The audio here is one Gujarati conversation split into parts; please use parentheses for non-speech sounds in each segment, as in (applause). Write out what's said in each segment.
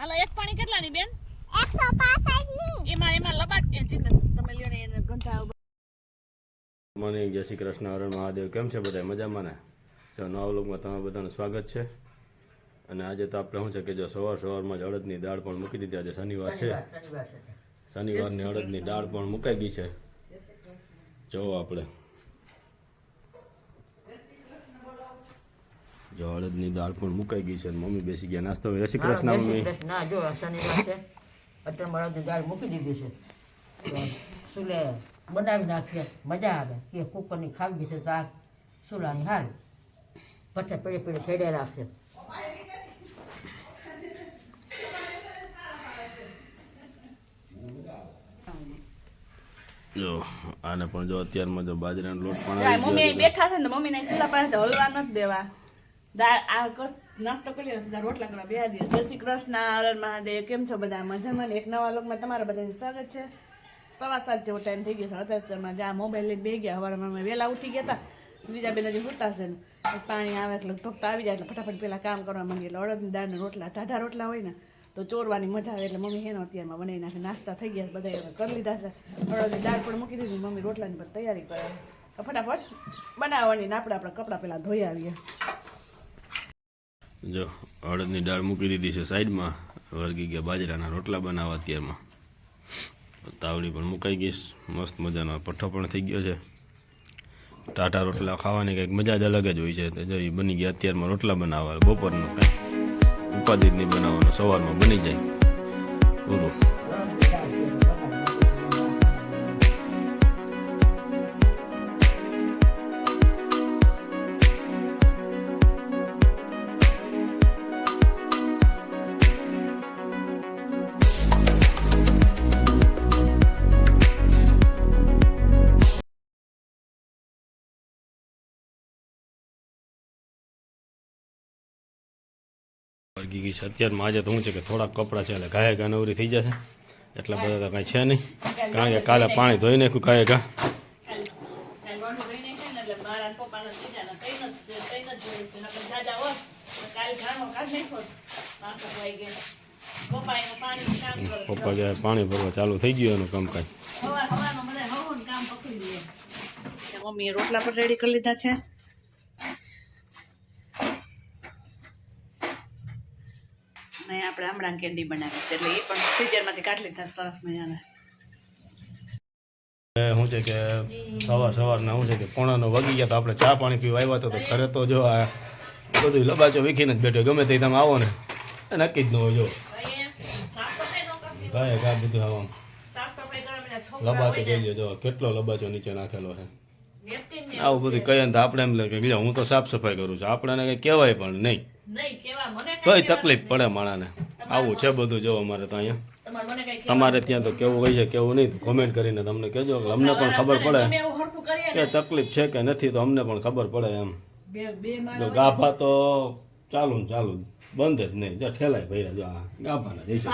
એક પાણી કેટલાની બેન? એકસો પાસઠની. એમાં એમાં લબાટ કે જીને તમે લ્યો ને એને ગંધા મને જય શ્રી કૃષ્ણ હરણ મહાદેવ. કેમ છે બધા મજામાં ને? જો નવા વ્લોગમાં તમારું બધાનું સ્વાગત છે. અને આજે તો આપણે શું છે કે જો સવાર સવારમાં જ અડદની દાળ પણ મૂકી દીધી. આજે શનિવાર છે. શનિવારની અડદની દાળ પણ મુકાઈ ગઈ છે. જોવો આપણે. જો અડદની દાળ પણ મુકાઈ ગઈ છે મમ્મી બેસી ગયા નાસ્તો જય શ્રી કૃષ્ણ મમ્મી. ના જો શનિવાર છે અત્યારે મારા દાળ મૂકી દીધી છે. સુલે બનાવી નાખીએ મજા આવે. કે કુકરની ખાવી છે તો આ સુલાની હારી પછી પેડે પેડે છેડે રાખશે. જો આને પણ જો અત્યારમાં જો બાજરાનો લોટ પણ આવી મમ્મી બેઠા છે ને મમ્મી ખુલ્લા પાસે હલવા નથી દેવા. નાસ્તો કરી સીધા રોટલા કરવા બે દે જય શ્રી કૃષ્ણ, હરણ મહાદેવ. કેમ છો બધા? મજામાં ને? એક નવા લોકમાં તમારા બધાને સ્વાગત છે. સવા સાત જેવો ટાઈમ થઈ ગયો છે. અત્યારમાં જ્યાં મોબાઈલ લઈને બે ગયા સવારમાં અમે વહેલા ઉઠી ગયા હતા બીજા બેન હજી સુતા છે ને. પાણી આવે એટલે ઢોકતા આવી જાય એટલે ફટાફટ પહેલાં કામ કરવા માંગીએ એટલે અડદની, દાળના રોટલા ટાઢા રોટલા હોય ને, તો ચોરવાની મજા આવે એટલે મમ્મી હેનો અત્યારમાં બનાવી નાખે નાસ્તા થઈ ગયા બધા કરી લીધા છે. અડદની દાળ પણ મૂકી દીધી. મમ્મી રોટલાની પણ તૈયારી કરે. ફટાફટ બનાવવાની ને આપણે આપણા કપડાં પહેલાં ધોઈ આવીએ. જો અડદની દાળ મૂકી દીધી છે સાઈડમાં વર્ગી ગયા બાજરાના રોટલા બનાવવા અત્યારમાં. તાવડી પણ મુકાઈ ગઈ મસ્ત મજાનો પઠ્ઠો પણ થઈ ગયો છે. ટાટા રોટલા ખાવાની કંઈક મજા જ અલગ જ હોય છે. તો જો એ બની ગયા અત્યારમાં રોટલા બનાવવા, બપોરનું કંઈ. ઉપાધિ નહીં બનાવવાનો, સવારમાં બની જાય. પૂરું. ગઈ છે. અત્યારમાં આજે તો શું છે કે થોડાક કપડાં છે એટલે ગાય ગા નવરી થઈ જશે. એટલા બધા તો કાંઈ છે નહીં. કારણ કે કાલે પાણી ધોઈ નાખ્યું ગયા પપ્પા પાણી ભરવા ચાલુ થઈ ગયું એનું કામકાજ. મમ્મીએ રોટલા પણ રેડી કરી લીધા છે. ને આપણે આમળા કેન્ડી બનાવી છે એટલે એ પણ ફ્રીજરમાંથી કાઢી લીધા સરસ મજાના. શું છે કે સવાર સવારના શું છે કે પોણાનો વગી ગયા તો આપણે ચા પાણી પીવા આવ્યા હતા તો ઘરે તો જો આ બધું લબાચો વીખીને જ બેઠો. ગમે તે તમે આવો ને નક્કી જ ન હોય જો. ગાય ગા બધું આવા લબાચો જોઈ લો જો કેટલો લબાચો નીચે નાખેલો છે. આવું બધું કહીએ ને તો આપણે એમ લાગે કે હું તો સાફ સફાઈ કરું છું. આપણને કંઈ કહેવાય પણ નહીં. તોય તકલીફ પડે માણાને. આવું છે બધું જો અમારે તો અહીંયા. તમારે ત્યાં તો કેવું હોય છે કેવું નહીં. કોમેન્ટ કરીને તમને કહેજો. કે અમને પણ ખબર પડે. કે તકલીફ છે કે નથી તો અમને પણ ખબર પડે એમ. ગાભા તો ચાલુ ને ચાલુ. બંધ જ નહીં. જો ઠેલાય ભર્યા જો આ ગાભાના જઈ શકે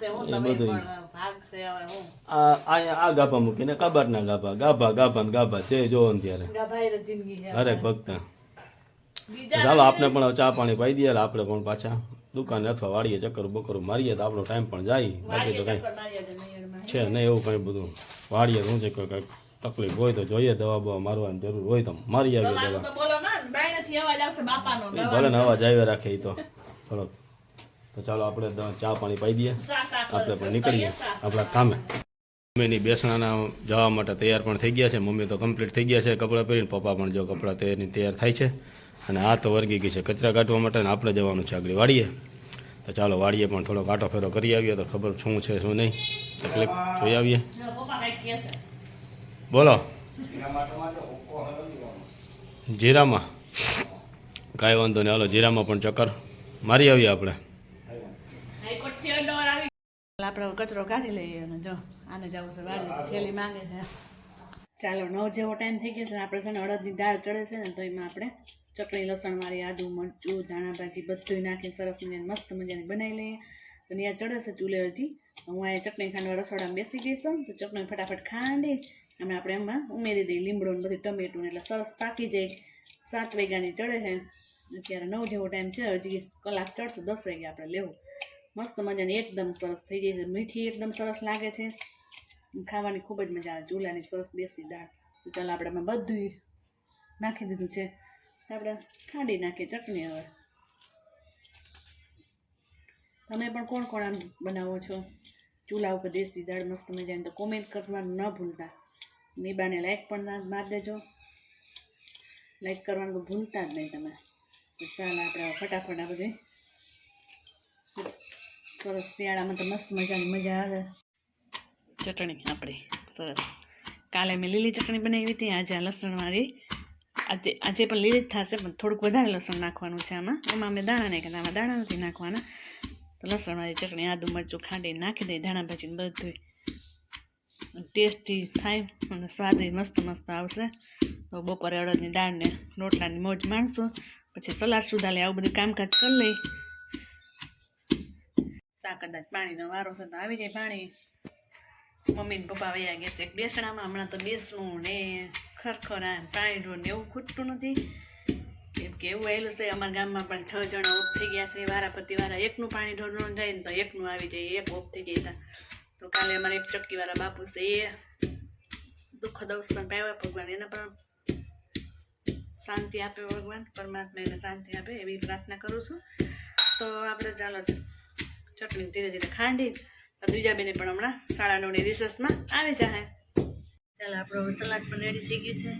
છે હું તમે પણ ભાગ છે હવે હું. આ ગાભા મૂકીને કબાટના ગાભા. ગાભા ગાભા ને ગાભા છે જોવો ને ત્યારે. ગાભાઈ જિંદગી છે હરેક ભક્ત. ચાલો આપણે પણ ચા પાણી પાઈ દઈએ આપણે પણ પાછા દુકાને અથવા વાડીએ ચક્કર બકર મારીએ તો આપણો ટાઈમ પણ જાય. બાકી તો કઈ છે નહીં એવું કંઈ બધું. વાડીએ શું છે કંઈક તકલીફ હોય તો જોઈએ દવા બવા મારવાની જરૂર હોય તો મારી આવીએ દવા ભલે ને અવાજ આવ્યા રાખે એ તો. થોડોક તો ચાલો આપણે ચા પાણી પાઈ દઈએ. આપણે પણ નીકળીએ આપણા કામે. મમ્મીની બેસણાના જવા માટે તૈયાર પણ થઈ ગયા છે. મમ્મી તો કમ્પ્લીટ થઈ ગયા છે કપડાં પહેરીને. પપ્પા પણ જો કપડાં તૈયારની તૈયાર થાય છે. અને આ તો વર્ગી ગઈ છે કચરા કાઢવા માટે આપણે જવાનું છે આગળ વાળીએ તો ચાલો વાળીએ પણ થોડો કાંટો ફેરો કરી આવીએ તો ખબર શું છે શું નહીં. તકલીફ જોઈ આવીએ જો પપ્પા કાંઈક કહે છે. બોલો. જીરામાં કાંઈ વાંધો નહીં. હાલો જીરામાં પણ ચક્કર મારી આવીએ આપણે. આપણે કચરો કાઢી લઈએ અને જો આને જવું છે વાર થેલી માંગે છે. ચાલો નવ જેવો ટાઈમ થઈ ગયો છે આપણે છે ને અડદની દાળ ચડે છે ને તો એમાં આપણે ચટણી લસણ વાળી આદુ મરચું ધાણા ભાજી બધું નાખી સરસ મજાની મસ્ત મજાની બનાવી લઈએ. તો ત્યાં ચડે છે ચૂલે હજી. હું અહીંયા ચટણી ખાંડવા રસોડામાં બેસી ગઈ છું. તો ચટણી ફટાફટ ખાંડી અને આપણે એમાં ઉમેરી દઈએ લીમડો ને બધું ટમેટું એટલે સરસ પાકી જાય. સાત વાગ્યાની ચડે છે. અત્યારે નવ જેવો ટાઈમ છે. હજી કલાક ચડશે, દસ વાગે આપણે લેવું. મસ્ત મજાની એકદમ સરસ થઈ જાય છે. મીઠી એકદમ સરસ લાગે છે. ખાવાની ખૂબ જ મજા આવે. ચૂલાની સરસ દેશી દાળ. ચાલો આપણે એમાં બધું નાખી દીધું છે. આપણે ખાંડી નાખીએ ચટણી હવે. તમે પણ કોણ કોણ આમ બનાવો છો? ચૂલા ઉપર દેશી દાળ મસ્ત મજાની. તો કોમેન્ટ કરવાનું ન ભૂલતા. નીબાને લાઈક પણ મારી દેજો. લાઈક કરવાનું ભૂલતા જ નહીં તમે. તો ચાલો આપણે ફટાફટ આ બધી સરસ શિયાળામાં તો મસ્ત મજાની મજા આવે. ચટણી આપણી, સરસ. કાલે મેં લીલી ચટણી બનાવી હતી, આજે આ લસણવાળી આજે આજે પણ લીલી જ થશે, પણ થોડુંક વધારે લસણ નાખવાનું છે આમાં. એમાં અમે દાણા નાખ્યા આમાં દાણા નથી નાખવાના. તો લસણવાળી ચટણી આદુ મરચું ખાંડી નાખી દઈએ ધાણા ભાજીને બધું ટેસ્ટી થાય અને સ્વાદ મસ્ત મસ્ત આવશે. તો બપોરે અડદની દાળને રોટલાની મોજ માણશું. પછી સલાડ સુધા લે આવું બધું કામકાજ કરી લઈ. તા કદાચ પાણીનો વારો છે તો આવી જાય પાણી. મમ્મી ને પપ્પા વયા ગયા છે બેસણામાં. હમણાં તો બેસણું ને ખરખરા પાણી ને એવું ખૂટતું નથી. કેમ કે એવું આવેલું છે. અમારા ગામમાં પણ છ જણા ઓફ થઈ ગયા છે. વારા પ્રતિ વારા એકનું પાણી ઢોળવાનું જાય ને તો એકનું આવી જાય. એક ઓફ થઈ જાય તા. તો કાલે અમારે એક ચક્કીવાળા બાપુ છે, એ દુઃખ દર્શન પાવ્યા ભગવાન એને પણ શાંતિ આપે ભગવાન, પરમાત્મા એને શાંતિ આપે એવી પ્રાર્થના કરું છું. તો આપણે ચાલો ચટણી ધીરે ધીરે ખાંડી બીજા બેને પણ હમણાં સાડા નવની રિસર્ચમાં આવી જાય ચાલો, આપણો સલાડ પણ રેડી થઈ ગયું છે.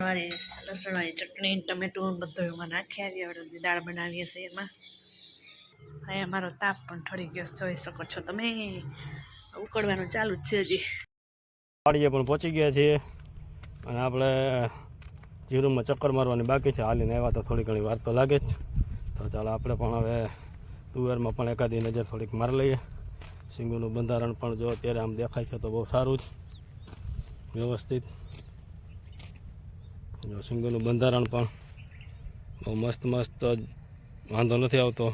મારી લસણવાળી ચટણી, ટમેટું બધું એમાં નાખ્યા આવી આપણે દાળ બનાવીએ છીએ એમાં. અહીંયા મારો તાપ પણ ઠરી ગયો જોઈ શકો છો તમે. ઉકળવાનું ચાલુ જ છે હજી. વાડીએ પણ પહોંચી ગયા છીએ. અને આપણે જીરુમાં ચક્કર મારવાની બાકી છે, હાલીને આવ્યા તો થોડી ઘણી વાર તો લાગે જ. તો ચાલો આપણે પણ હવે તુવેરમાં પણ એકાદી નજર થોડીક મારી લઈએ. સિંગોનું બંધારણ પણ જો અત્યારે આમ દેખાય છે તો બહુ સારું જ વ્યવસ્થિત. જો સિંગોનું બંધારણ પણ બહુ મસ્ત મસ્ત વાંધો નથી આવતો.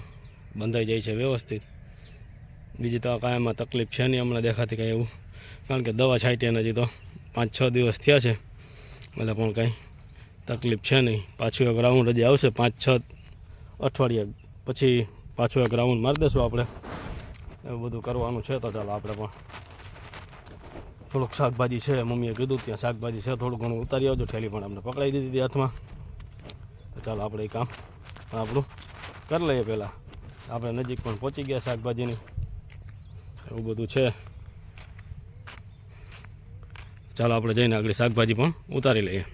બંધાઈ જાય છે વ્યવસ્થિત. બીજી તો કાંઈ એમાં તકલીફ છે નહીં હમણાં દેખાતી કાંઈ એવું. કારણ કે દવા છાંટી હજી તો પાંચ છ દિવસ થયા છે. એટલે પણ કાંઈ તકલીફ છે નહીં. પાછું એક રાઉન્ડ હજી આવશે, પાંચ છ અઠવાડિયા પછી પાછું એક રાઉન્ડ મારી દઈશું આપણે. એવું બધું કરવાનું છે તો ચાલો આપણે પણ. થોડુંક શાકભાજી છે, મમ્મીએ કીધું ત્યાં શાકભાજી છે, થોડું ઘણું ઉતારી આવજો. ઠેલી પણ અમને પકડાઈ દીધી હતી હાથમાં. તો ચાલો આપણે એ કામ આપણું કરી લઈએ પહેલાં. આપણે નજીક પણ પહોંચી ગયા શાકભાજીની. એવું બધું છે. ચાલો આપણે જઈને આગળ શાકભાજી પણ ઉતારી લઈએ.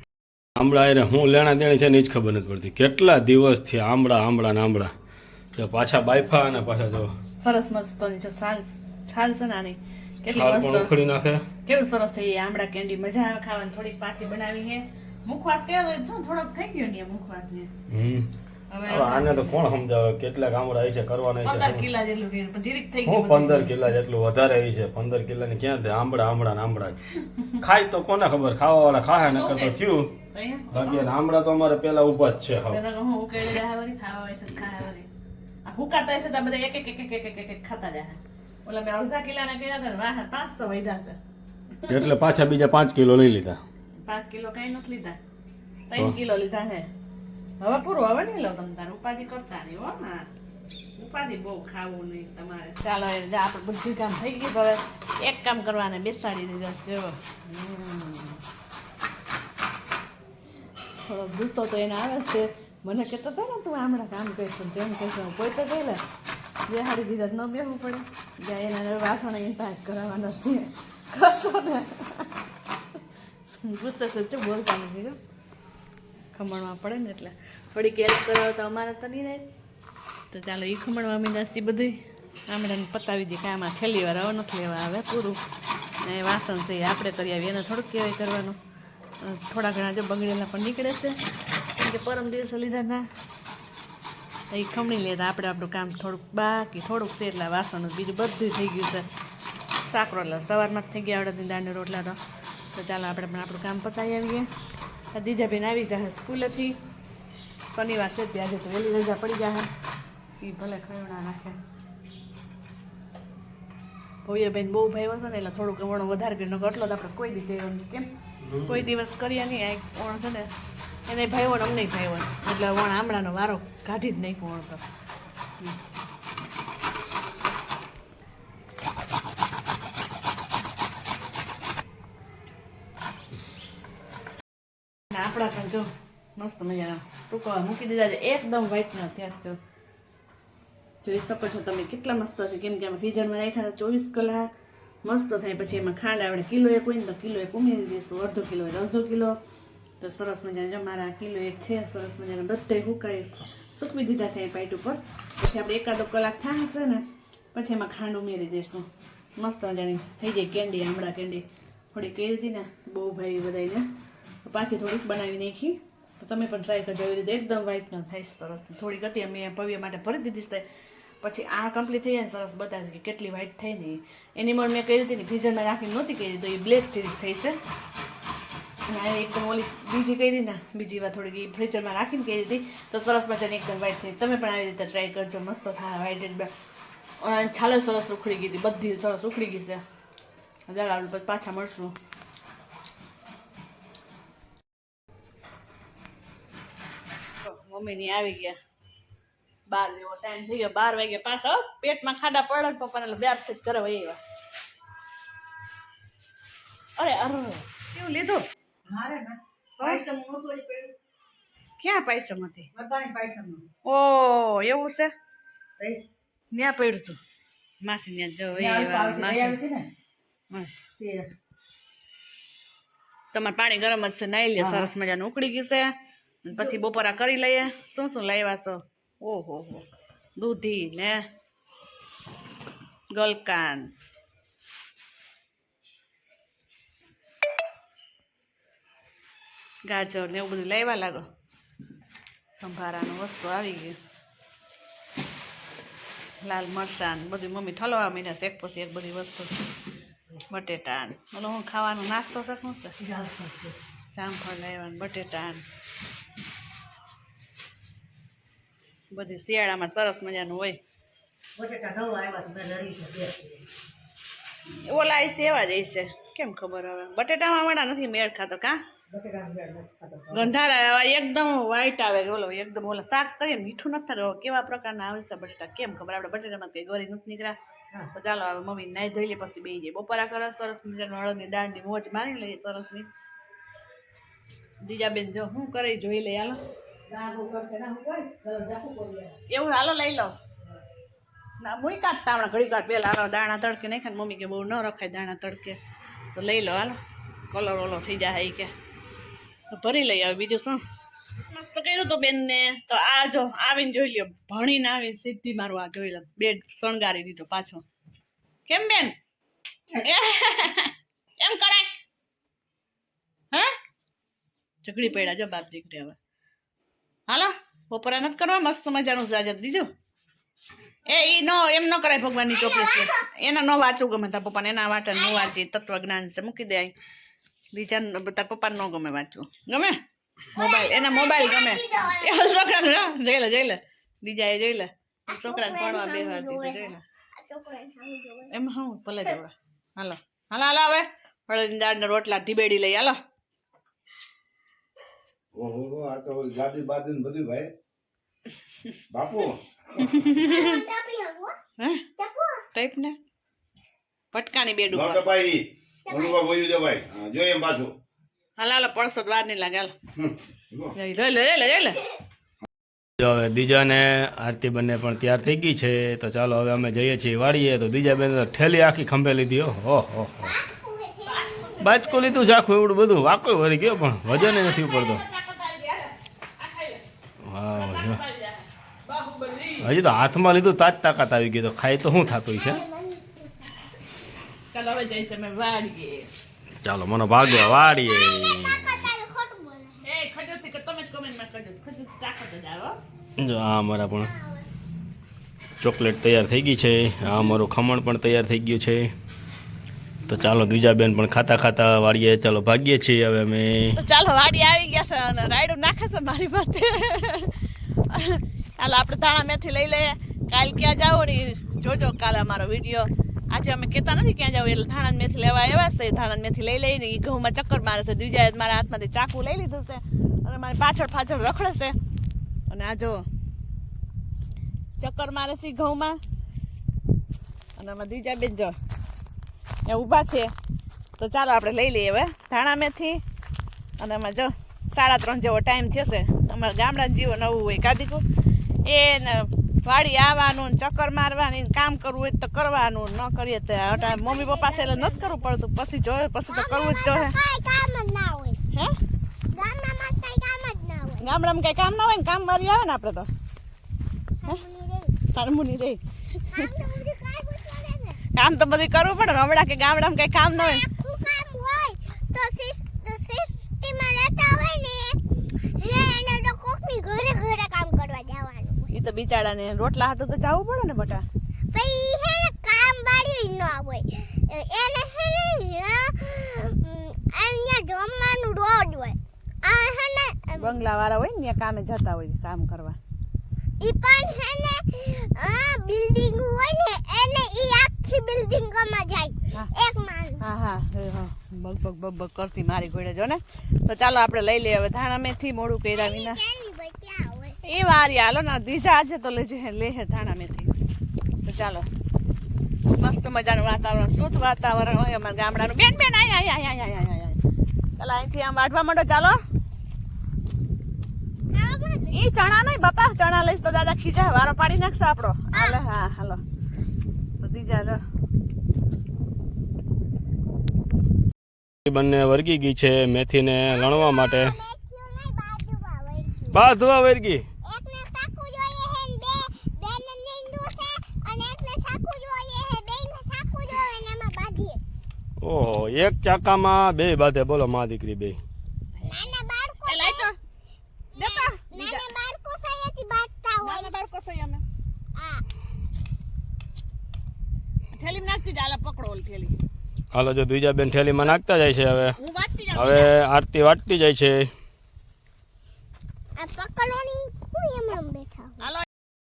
આંબળા એને હું લેણા દેણી છે ને એ જ ખબર નથી પડતી. કેટલા દિવસથી આંબળા આંબળા ને આંબળા જો પાછા બાયફા અને પાછા જો સરસ મસ્ત છે છાલ છાલ છે નાની કેટલી મસ્ત. ઉખડી નાખે. કેવું સરસ છે એ આમળા કેન્ડી. મજા આવે ખાવાની. થોડીક પાછી બનાવી છે મુખવાસ કેવો થોડોક થઈ ગયો ને મુખવાસ ને હમ. હવે આને તો કોણ સમજાવે? કેટલા ગામડા છે કરવાના છે પંદર કિલા પંદર કિલા જેટલું વધારે છે પંદર કિલા ને ક્યાં થાય? આમળા ને આમળા. ખાય તો કોને ખબર? ખાવા વાળા ખાહે ને કરતા થયું. બાકી આમળા તો અમારે પેલા ઊભા જ વાહ પાંચસો છે. એટલે પાછા બીજા પાંચ કિલો લઈ લીધા. પાંચ કિલો કઈ નથી લીધા. ત્રણ કિલો લીધા છે. હવે પૂરું હવે નહીં લો તમે તારે ઉપાધિ કરતા નહીં હો હા ઉપાધિ બહુ ખાવું નહીં તમારે. ચાલો આપણે બધું કામ થઈ ગયું હવે એક કામ કરવાને બેસાડી દીધા જો. થોડો ગુસ્સો તો એને આવે છે. મને કહેતો હતો ને તું હમણાં કામ કરીશ. તેમ કહીશ હું કોઈ તો ગયેલે. જે હારી દીધા ન બેવું પડે. જ્યાં એના વાસણ પાક કરાવવાના છે. કરશો ને. ગુસ્સો છે બોલતા નથી જો. ખમણમાં પડે ને એટલે. થોડીક હેલ્પ કરાવો તો અમારે તો નહીં રહે. તો ચાલો એ ખમણવા મીંડાથી બધું. આમળાને પતાવી દઈએ કે આમાં છેલ્લી વાર હવે નથી લેવા આવે પૂરું. ને વાસણ છે આપણે કરી આવીએ, એને થોડુંક કહેવાય કરવાનું. થોડા ઘણા જો બગડેલા પણ નીકળે છે. કેમ કે પરમ દિવસે લીધા તો એ ખમણી લેતા આપણે આપણું કામ થોડુંક બાકી થોડુંક છે એટલે વાસણ બીજું બધું થઈ ગયું છે. સાકરો એટલે સવારમાં જ થઈ ગયા આવડે દાંડી રોટલા તો. ચાલો, આપણે પણ આપણું કામ પતાવી આવીએ. દીજાબેન આવી જાય સ્કૂલેથી. શનિવાર છે ત્યાં જતો એની રજા પડી જાય એ ભલે ખરવડા નાખે. ભવ્યબેન બહુ ભાઈ છે ને એટલે થોડુંક વણો વધારે કરી નો એટલો જ આપણે કોઈ દી કહેવાનું કેમ? કોઈ દિવસ કરીએ નહીં આ વણ છે ને એને ભાઈ વણ અમને ભાઈ વણ એટલે વણ આમળાનો વારો કાઢી જ નહીં વણ તો. આપણા પણ જો મસ્ત મજાના ટૂંકા મૂકી દીધા છે એકદમ વ્હાઈટના થયા છે જોઈ શકો છો તમે કેટલા મસ્ત છે કેમ કે અમે ફ્રીઝરમાં રાખ્યા ચોવીસ કલાક મસ્ત થાય પછી એમાં ખાંડ આપણે કિલો એક હોય ને તો કિલો એક ઉમેરી દઈશું અડધો કિલો અડધો કિલો તો સરસ મજાના જો મારા કિલો એક છે સરસ મજાના બધે હુકાઈ સૂકવી દીધા છે એ પાઇટ ઉપર પછી આપણે એકાદો કલાક થશે ને પછી એમાં ખાંડ ઉમેરી દઈશું મસ્ત મજાની થઈ જાય કેન્ડી આમળા કેન્ડી થોડી કરી હતી ને બહુ ભાઈ બધાને પાછી થોડીક બનાવી નાખી તો તમે પણ ટ્રાય કરજો. એવી રીતે એકદમ વ્હાઈટ ન થાય. સરસ. થોડીક હતી અમે ભવ્ય માટે ભરી દીધી છે. પછી આ કમ્પ્લીટ થઈ જાય સરસ બતાવે કે કેટલી વ્હાઈટ થઈ ને એની મળ મેં કહી હતી ને ફ્રીઝરમાં રાખીને નહોતી કરી, તો એ બ્લેક જેવી થઈ છે. અને આ એકદમ ઓલી બીજી કરી ને, બીજી વાર થોડીક ઈ ફ્રીઝરમાં રાખીને કહી દીધી તો સરસ મજાની એકદમ વ્હાઈટ થઈ. તમે પણ આવી રીતે ટ્રાય કરજો. મસ્ત થાય. વ્હાઈટ એકદમ છાલે સરસ ઉખડી ગઈ હતી. બધી સરસ ઉખડી ગઈ છે. હજાર આવડું પછી પાછા મળશું. મમ્મીની આવી ગયા. બાર જેવો ટાઈમ થઈ ગયો. બાર વાગ્યા પાછા હો, પેટમાં ખાડા પડે પપ્પાને એટલે બ્યારથી કરે વહી એવા અરે અરે. કેવું લીધું? મારે ને. પાયસમ નહોતું ક્યાં પૈસા નથી બધાની. ઓ એવું છે? ત્યાં પડ્યું તું. માસી ત્યાં જો હતી તમારે પાણી ગરમ જ છે નાઈ લે સરસ મજાનું. ઉકળી ગયું છે. પછી બપોરા કરી લઈએ. શું શું લાવ્યા છો? ઓહો હો. દૂધી ને ગલકાન. ગાજર ને એવું બધું લાવ્યા લાગો. સંભારાનું વસ્તુ આવી ગયું. લાલ મરચાં બધું મમ્મી ઠલવા મીને એક પછી એક બધી વસ્તુ. બટેટા ઓલો હું ખાવાનું નાસ્તો શકું છે. જામફળ લાવ્યા ને બધી શિયાળામાં સરસ મજાનું હોય. ઓલા છે એવા જ છે. કેમ ખબર હવે? બટેટામાં વડા નથી મેળ ખાતો કા. ગંધારા એકદમ વ્હાઈટ આવે ઓલો એકદમ ઓલા શાક કરીએ મીઠું નથી થતું. કેવા પ્રકારના આવે છે બટેટા? કેમ ખબર? આપણે બટેટામાં કંઈ ગોરી નથી નીકળ્યા. તો ચાલો હવે મમ્મી નાઈ ધોઈ લે પછી બે જાય બપોરા કરો સરસ મજાનું હળદની દાળની મોજ મારી લઈએ સરસની. દીજાબેન જો શું કરે જોઈ લઈ હાલો. એવું હાલો લઈ લો. ના મુઈ કાઢતા હમણાં ઘડી વાર પેલા હાલો દાણા તડકે નહીં ખાને મમ્મી કે બહુ ન રખાય દાણા તડકે. તો લઈ લો હાલો. કલર ઓલો થઈ જાય એ કે. ભરી લઈ આવે બીજું શું? મસ્ત કર્યું તો બેનને. તો આ જો આવીને જોઈ લ્યો. ભણીને આવીને સીધી મારું આ જોઈ લો. બેડ શણગારી દીધો પાછો. કેમ બેન? (laughs) એમ કરાય. હા? ઝઘડી પડ્યા જો બાપ દીકરી હવે. હાલો બપોરા નથી કરવા મસ્ત મજાનું છે દીજો એ એ ઈ નો એમ ન કરાય ભગવાનની ચોપડી એના ન વાંચવું ગમે તાર પપ્પાને એના વાંચે ન વાંચી તત્વજ્ઞાન છે મૂકી દે બીજા તાર પપ્પાને ન ગમે વાંચવું. ગમે? મોબાઈલ એના મોબાઈલ ગમે. એ છોકરાને ના, જઈ લે જઈ લે. બીજા એ જઈ લે. છોકરાને ભણવા બેહવા દીધું જોઈ લે. એમ હું ભલે જવા. હાલો. હાલો હાલો હવે. હળદની દાળના રોટલા ઢીબેડી લઈ હાલો. ઓહો આ તો ગાદી બાદી ને બધું ભાઈ. બાપુ. હે? ટાઈપ ને. પટકાની બેડ ન ભાઈ ઓલું બોલ્યું જો ભાઈ. હા, જો એમ પાછું. હાલ હાલ પડશો તો વાર નહીં લાગે હાલો. હમ. લે લે લે. જો હવે દીજાને આરતી બંને પણ તૈયાર થઈ ગઈ છે તો ચાલો હવે અમે જઈએ છીએ વાડીએ. તો દીજા બેન તો ઠેલી આખી ખંભે લીધી હો હો હો. બાજકો લીધું છે આખું એવડું બધું. વાકો વળી ગયો પણ વજન નથી ઉપડતો. હજી તો હાથમાં લીધું તાજ તાકાત આવી ગઈ તો ખાઈ તો શું થતું છે ચાલો હવે જઈશ વાડીએ. મને ભાગ્ય વાડીએ. જો આ અમારા પણ ચોકલેટ તૈયાર થઈ ગઈ છે. આ અમારું ખમણ પણ તૈયાર થઈ ગયું છે. તો ચાલો બીજા બેન પણ ખાતા ખાતા વાળીએ, ચાલો ભાગીએ છીએ હવે અમે. ચાલો વાડી આવી ગયા છે અને રાયડું નાખે છે મારી પાસે. ચાલો આપણે ધાણા મેથી લઈ લઈએ. કાલ ક્યાં જાવ ને જોજો કાલે અમારો વીડિયો. આજે અમે કહેતા નથી ક્યાં જાવ એટલે ધાણા મેથી લેવા આવ્યા છે. ધાણા મેથી લઈ લઈને એ ઘઉંમાં ચક્કર મારે છે. બીજા મારા હાથમાંથી ચાકુ લઈ લીધું છે અને મારી પાછળ પાછળ રખડે છે. અને આ જો ચક્કર મારે છે ઘઉંમાં. અને અમે બીજા બેન જો. એ ઊભા છે. તો ચાલો આપણે લઈ લઈએ હવે ધાણા મેથી અને એમાં જો સાડા ત્રણ જેવો ટાઈમ થશે અમારા ગામડા જીવો નવું હોય કાદીકું એ વાડી આવવાનું, ચક્કર મારવાની કામ કરવું હોય તો કરવાનું. ન કરીએ તો મમ્મી પપ્પા છે નથી કરવું પડતું. પછી જોયે પછી તો કરવું જ જોઈએ હે? ગામડામાં કાંઈ કામ ના હોય ના કામ મારી આવે ને આપણે તો. તારમુની રહી. કામ તો બધું કરવું પડે હમણાં કે ગામડામાં કઈ કામ ન હોય. આખું કામ હોય તો સિસ- તો સિસ્ટીમાં રહેતા હોય ને એને તો કોકની ઘરે ઘરે કામ કરવા જવાનું. એ તો બિચારાને રોટલા હાટું તો જવું પડે ને બટા. પછી હે કામ વાળી ન હોય. એને હે ને અહીંયા જમવાનું રોજ હોય. આ હે ને બંગલા વાળા હોય ને ત્યાં કામે જતા હોય કામ કરવા. ઈ પણ હે ને આ બિલ્ડિંગ હોય ને એને ઈ આખી બિલ્ડિંગમાં જાય. હા. એક માણસ. હા હા. હા બગ બગ બગ બગ કરતી મારી ઘોડે જો ને. તો ચાલો આપણે લઈ લઈએ. હવે ધાણા મેથી મોડું કર્યા વિના. એ વારી હાલો ને. દીજા આજે તો લેજે. લે હે ધાણા મેથી. તો ચાલો. મસ્ત મજાનું વાતાવરણ શુદ્ધ વાતાવરણ હોય અમારા ગામડાનું. બેન બેન આય આય આય આય આય ચાલો અહીંથી આમ વાઢવા માંડો. ચાલો. એ ચણા નહીં બાપા. ચણા લઈશ તો દાદા ખીજા. વારો પાડી નાખશે આપણો. હાલો હા હાલો. તો દીજા લો બંને વર્ગી ગઈ છે મેથીને લણવા માટે. મેથીઓ નહીં બાજુમાં હોય છે. બાંધવા વર્ગી ને ને ઓહો એક ચાકામાં બે બાધે. બોલો મા દીકરી બે નાના બાળકો એ લાઈ તો દેતા નાના બાળકો સાયાથી બાંધતા હોય નાના બાળકો છે અમે હા થેલી નાખતી જ આલા પકડો ઓલી થેલી હાલો જો બીજા બેન થેલીમાં નાખતા જાય છે હવે. હવે આરતી વાટતી જાય છે.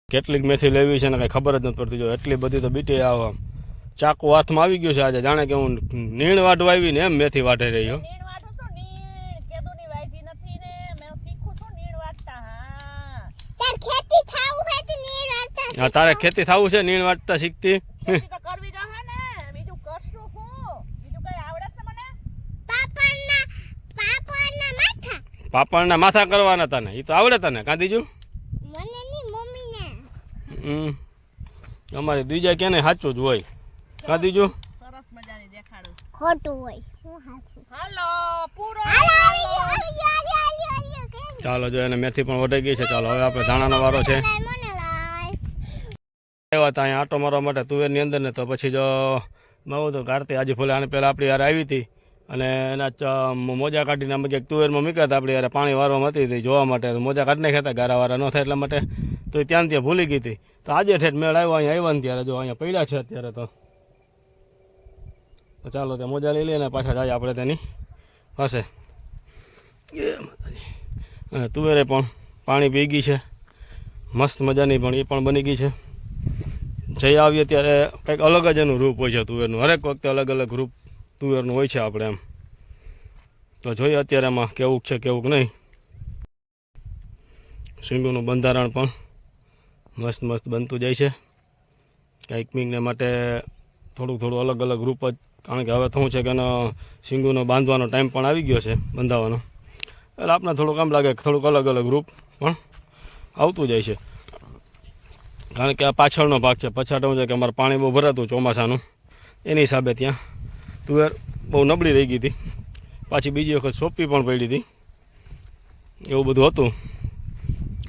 કેટલીક મેથી લેવી છે ને કઈ ખબર જ નથી પડતી. જો એટલી બધી તો બીટી આવ આમ. ચાકુ હાથમાં આવી ગયું છે આજે. જાણે કે હું નીણ વાટવા આવી ને એમ મેથી વાટે રહ્યો નીણ વાટું છું? નીણ કેદુની વાઈધી નથી ને. મેં શીખું છું નીણ વાટતા હા. તાર ખેતી થાવું હે તો નીર વાળતા હા તારે ખેતી થવું છે? નીણ વાટતા શીખતી ખેતી તો કરવી જો હે ને બીજું કરશું હું બીજું કઈ આવડે છે મને પાપાના પાપાના માથા પાપડના માથા કરવાના તને. એ તો આવડે તને કાંદીજુ અમારે બીજા ક્યાંય સાચું જ હોય. કાંદીજુ સરસ મજાની દેખાડું. ખોટું હોય. હું હાચું? હાલો પૂરો હાલો આવી ગયો આવી ગયો હાલો હાલો હાલો કેમ? ચાલો જો એને મેથી પણ વટાઈ ગઈ છે. ચાલો હવે આપણે ધાણાનો વારો છે. આવ્યા હતા અહીંયા આટો મારવા માટે તુવેરની અંદર ને તો પછી જો નવું તો કારતી આજે ફૂલે આને પહેલાં આપણી યાર આવી હતી. અને એના મોજા કાઢીને અમે ક્યાંક તુવેરમાં મૂક્યા હતા આપણી યાર પાણી વારવામાં હતી તે જોવા માટે મોજા કાઢી નાખ્યા હતા ગારાવાળા ન થાય એટલા માટે. તો એ ત્યાં ત્યાં ભૂલી ગઈ હતી. તો આજે ઠેઠ મેળ આવ્યો, અહીંયા આવ્યા ને ત્યારે જો અહીંયા પડ્યા છે અત્યારે તો. તો ચાલો ત્યાં મોજા લઈ લઈએ ને પાછા જાય આપણે તેની પાસે. અને તુવેરે પણ પાણી પી ગઈ છે. મસ્ત મજાની પણ એ પણ બની ગઈ છે. જઈ આવીએ ત્યારે કંઈક અલગ જ એનું રૂપ હોય છે તુવેરનું. હરેક વખતે અલગ અલગ રૂપ તુવેરનું હોય છે આપણે એમ. તો જોઈએ અત્યારે એમાં કેવું છે કેવું નહીં. સિંગુનું બંધારણ પણ મસ્ત મસ્ત બનતું જાય છે. કંઈક મિંગને માટે થોડુંક થોડું અલગ અલગ રૂપ જ, કારણ કે હવે તો શું છે કે એનો સિંગુનો બાંધવાનો ટાઈમ પણ આવી ગયો છે, બંધાવાનો. એટલે આપણે થોડુંક આમ લાગે થોડુંક અલગ અલગ રૂપ પણ આવતું જાય છે. કારણ કે આ પાછળનો ભાગ છે પછાડ શું છે કે અમારે પાણી બહુ ભરાતું ચોમાસાનું. એની હિસાબે ત્યાં તુવેર બહુ નબળી રહી ગઈ હતી. પાછી બીજી વખત સોંપી પણ પડી હતી. એવું બધું હતું.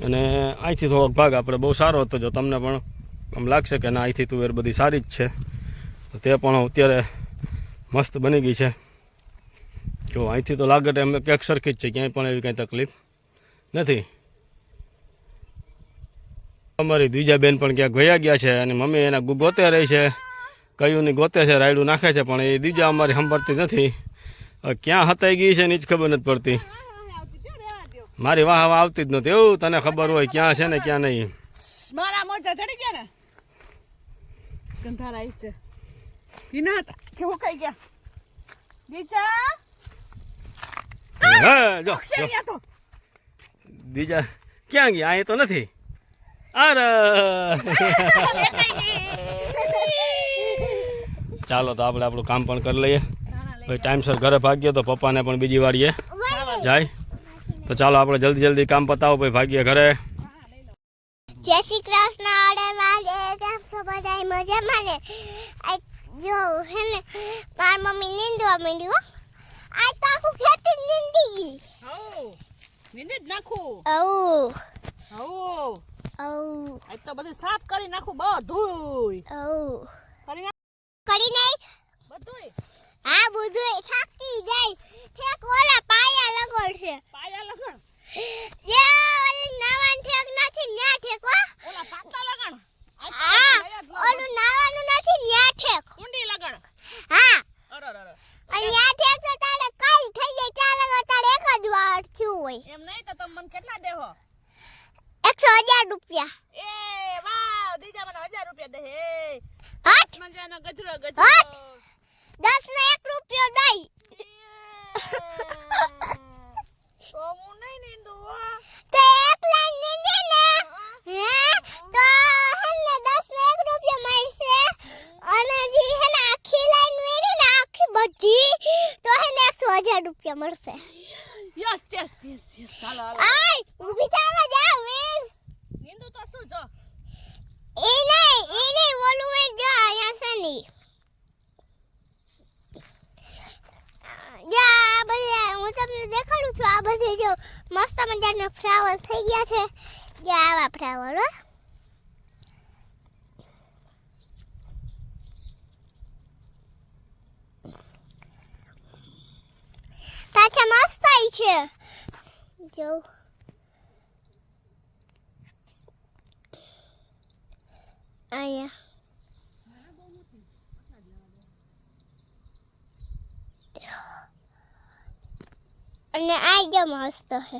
અને અહીંથી થોડોક ભાગ આપણે બહુ સારો હતો જો તમને પણ આમ લાગશે કે ના, અહીંથી તુવેર બધી સારી જ છે. તે પણ અત્યારે મસ્ત બની ગઈ છે. જો અહીંથી તો લાગે એમ ક્યાંક સરખી જ છે, ક્યાંય પણ એવી કાંઈ તકલીફ નથી. અમારી દ્વિજા બેન પણ ક્યાંક ગયા ગયા છે અને મમ્મી એના ગોતે રહી છે. કયું ની ગોતે છે રાયડું નાખે છે પણ એ દીજા અમારી સંભળતી નથી. ક્યાં હતાઈ ગઈ છે ને જ ખબર નથી પડતી. મારી વાહ વાહ આવતી જ નથી. એવું તને ખબર હોય ક્યાં છે ને ક્યાં નહીં. મારા મોજા ચડી ગયા ને? ગંધારા છે. હિના હતા. કે હું કઈ ગયા? બીજા હા જો જો. બીજા ક્યાં ગયા? અહીં તો નથી. અરે (laughs) ચાલો તો આપણે આપણું કામ પણ કરી લઈએ. ભાઈ ટાઈમસર ઘરે ભાગીએ તો પપ્પાને પણ બીજી વાડીએ જાય. તો તો ચાલો આપણે જલ્દી જલ્દી કામ પતાવો ભાઈ ભાગીએ ઘરે. જય શ્રી કૃષ્ણ અરે મારે કેમ છો બધા મજામાં ને? આ જો હે ને મારી મમ્મી નીંદવા માંડી હો. આ તો આખું ખેતી જ નીંદી ગઈ. નીંદે જ નાખું. ઓ હો ઓ આજ તો બધું સાફ કરી નાખું બધું ઓ કરી કરી બધું થાકી જાય. ઠેક ઓલા પાયા લગડશે પાયા લગણ જે ઓલી નાવાન ઠેક નથી ન્યા ઠેક હો. ઓલા પાકા લગણ હા ઓલું નાવાનું નથી ન્યા ઠેક. કુંડી લગણ હા. અરે અરે અહીંયા ઠેક તો તારે કાઈ થઈ જાય ત્યાં લગા તારે એક જ વાર થયું હોય. એમ નહીં તો તમે મને કેટલા દેહો? એકસો હજાર રૂપિયા. એ વાહ દીજા મને હજાર રૂપિયા દે. હે. હટ. મજાનો ગજરો! ગજરો. દસ ને એક રૂપિયો દઈ તો હું નહીં નીંદુ હો. તો એક લાઈન નીંદે ને હે તો હે ને દસ ને એક રૂપિયો મળશે અને જી હે ને આખી લાઈન વેણી ને આખી બધી તો હે ને એકસો હજાર રૂપિયા મળશે યસ યસ યસ યસ ચાલો હાલો આય ઊભી થવા જાવ વીર નીંદુ તો શું જો એ નહીં એ નહીં ઓલું એ જો અહીંયા છે નહીં જો આ બધા હું તમને દેખાડું છું આ બધી જો મસ્ત મજાના ફ્લાવર થઈ ગયા છે જો આવા ફ્લાવર હો પાછા મસ્ત આઈ છે જો અહીંયા અને આ જો મસ્ત છે.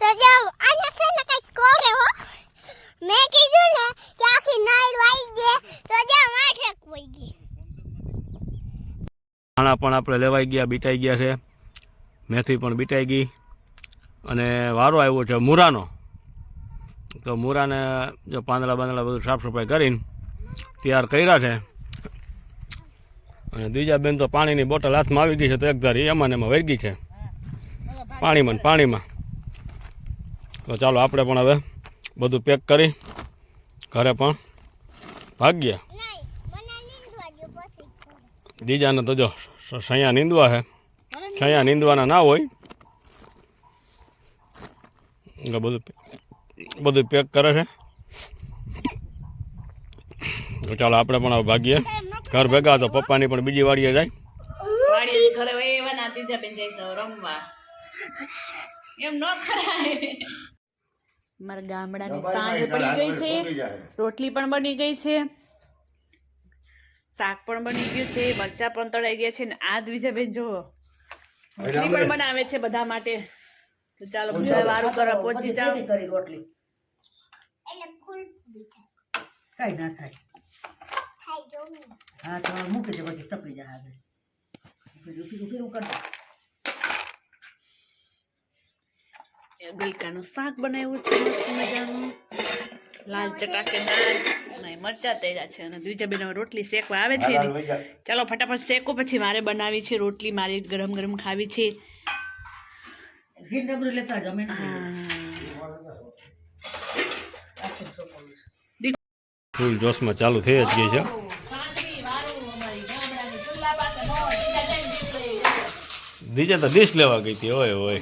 તો જો અહીંયા છે ને મેં કીધું ને કે આખી નાઈડ વાઈ ગઈ. તો જો ગઈ. દાણા પણ આપણે લેવાઈ ગયા બીટાઈ ગયા છે. મેથી પણ બીટાઈ ગઈ. અને વારો આવ્યો છે, મૂરાનો. તો મૂરાને જો પાંદડા બાંદડા બધું સાફ સફાઈ કરીને તૈયાર કર્યા છે. અને બીજા બેન તો પાણીની બોટલ હાથમાં આવી ગઈ છે તો એક ધારી એમાં એમાં વળગી છે. પાણીમાં પાણીમાં. તો ચાલો આપણે પણ હવે બધું પેક કરી ઘરે પણ ભાગ્યા. દીજાને તો જો સૈયા નીંદવા છે. સૈયા નીંદવાના ના હોય. એટલે બધું બધું પેક કરે છે. તો ચાલો આપણે પણ હવે ભાગીએ. ઘર ભેગા તો પપ્પાની પણ બીજી વાડીએ જાય. વાડી ઘરે વહી એવા ના ત્રીજા બેન જઈશ રમવા. એમ ન ખરાય મારા ગામડાની સાંજ પડી ગઈ છે. રોટલી પણ બની ગઈ છે. શાક પણ બની ગયું છે. મરચા પણ તળાઈ ગયા છે. ને આ દ્વિજાબેન જો રોટલી પણ બનાવે છે બધા માટે. તો ચાલો બધા વારું કરવા પહોંચી જાવ કરી રોટલી. એટલે ફૂલ બી કઈ થાય. ના. થાય. હા તો મૂકી દે પછી તપી જાય આગળ. કીધું કેવું કરતો ગલકાનું શાક બનાવ્યું છે મસ્ત મજાનું. લાલ ચટાકેદાર અને મરચા તૈયાર છે. અને દ્વિજા બેન રોટલી શેકવા આવે છે ને ચાલો ફટાફટ શેકો પછી મારે બનાવી છે રોટલી. મારે ગરમ ગરમ ખાવી છે. ઘી ડબરું લેતા જ અમે ફૂલ જોશમાં ચાલુ થઈ જ ગઈ છે. દીજા તો ડીશ લેવા ગઈ હતી હોય હોય